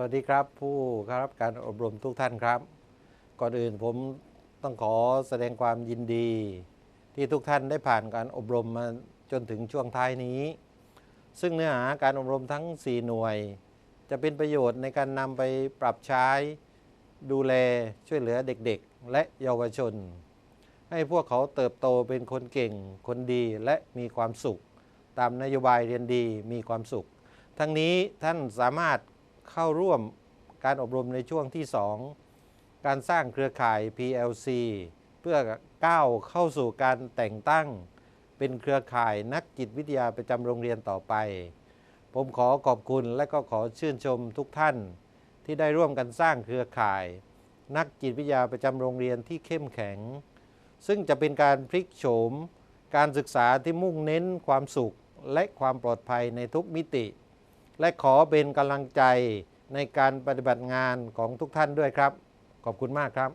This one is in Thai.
วัสดีครับผู้เข้ารับการอบรมทุกท่านครับ ก่อนอื่นผมต้องขอแสดงความยินดี ที่ทุกท่านได้ผ่านการอบรมมาจนถึงช่วงท้ายนี้ ซึ่งเนื้อหาการอบรมทั้ง 4 หน่วย จะเป็นประโยชน์ในการนำไปปรับใช้ ดูแลช่วยเหลือเด็กๆ และเยาวชน ให้พวกเขาเติบโตเป็นคนเก่ง คนดีและมีความสุข ตามนโยบายเรียนดีมีความสุข ทั้งนี้ท่านสามารถ เข้าร่วมการอบรมในช่วงที่ 2 การสร้างเครือข่าย PLC เพื่อก้าวเข้าสู่การแต่งตั้ง เป็นเครือข่ายนักจิตวิทยาประจำโรงเรียนต่อไป ผมขอขอบคุณและก็ขอชื่นชมทุกท่าน ที่ได้ร่วมกันสร้างเครือข่าย นักจิตวิทยาประจำโรงเรียนที่เข้มแข็ง ซึ่งจะเป็นการพลิกโฉม การศึกษาที่มุ่งเน้นความสุขและความปลอดภัยในทุกมิติ และขอเป็นกำลังใจในการปฏิบัติงานของทุกท่านด้วยครับ ขอบคุณมากครับ